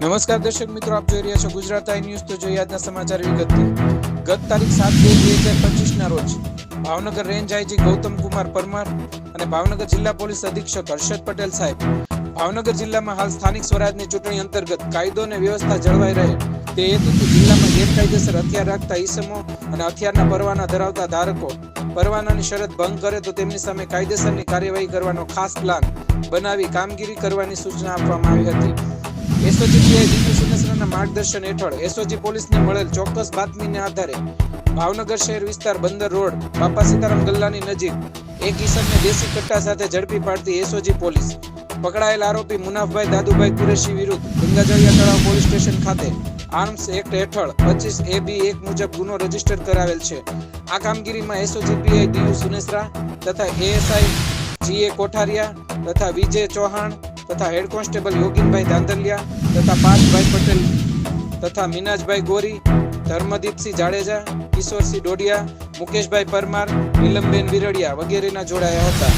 નમસ્કાર દર્શક મિત્રો, આપ જોઈ રહ્યા છો ગુજરાત આઈ ન્યૂઝ. તો જોઈએ આજના સમાચાર વિગતથી. ગત તારીખ સાત બે બે હજાર પચીસના રોજ ભાવનગર રેન્જ આઈજી ગૌતમ કુમાર પરમાર અને ભાવનગર જિલ્લા પોલીસ અધિક્ષક હર્ષદ પટેલ સાહેબ ભાવનગર જિલ્લામાં હાલ સ્થાનિક સ્વરાજની ચૂંટણી અંતર્ગત કાયદો અને વ્યવસ્થા જળવાઈ રહે તે હેતુથી જિલ્લામાં ગેરકાયદેસર હથિયાર રાખતા ઈસમો અને હથિયારના પરવાના ધરાવતા ધારકો પરવાનાની શરત ભંગ કરે તો તેમની સામે કાયદેસરની કાર્યવાહી કરવાનો ખાસ પ્લાન બનાવી કામગીરી કરવાની સૂચના આપવામાં આવી હતી. એસઓજી પીઆઈ માર્ગદર્શન હેઠળ એસઓજી પોલીસને મળેલ ચોક્કસ બાતમીને આધારે ભાવનગર શહેર વિસ્તાર બંદર રોડ, બાપા સીતારામ ગલ્લાની નજીક એક ઈસમને દેશી કટ્ટા સાથે ઝડપી પાડતી એસઓજી પોલીસ. પકડાયેલ આરોપી મુનાફભાઈ દાદુભાઈ કુરેશી વિરુદ્ધ ગંગાજળિયા તળાવ પોલીસ સ્ટેશન ખાતે આર્મ્સ એક્ટ હેઠળ પચીસ એ બી એક મુજબ ગુનો રજિસ્ટર કરાવેલ છે. આ કામગીરીમાં એસઓજી પીઆઈ દીયુ સુનેસરા તથા એએસઆઈ જીએ કોઠારિયા તથા વિજય ચૌહાણ તથા હેડ કોન્સ્ટેબલ યોગીનભાઈ ધાંધલિયા તથા પાર્થભાઈ પટેલ, તથા મિનાજભાઈ ગોરી, ધર્મદીપસિંહ જાડેજા, કિશોરસિંહ ડોડિયા, મુકેશભાઈ પરમાર, નીલમબેન વિરડિયા વગેરેના જોડાયા હતા.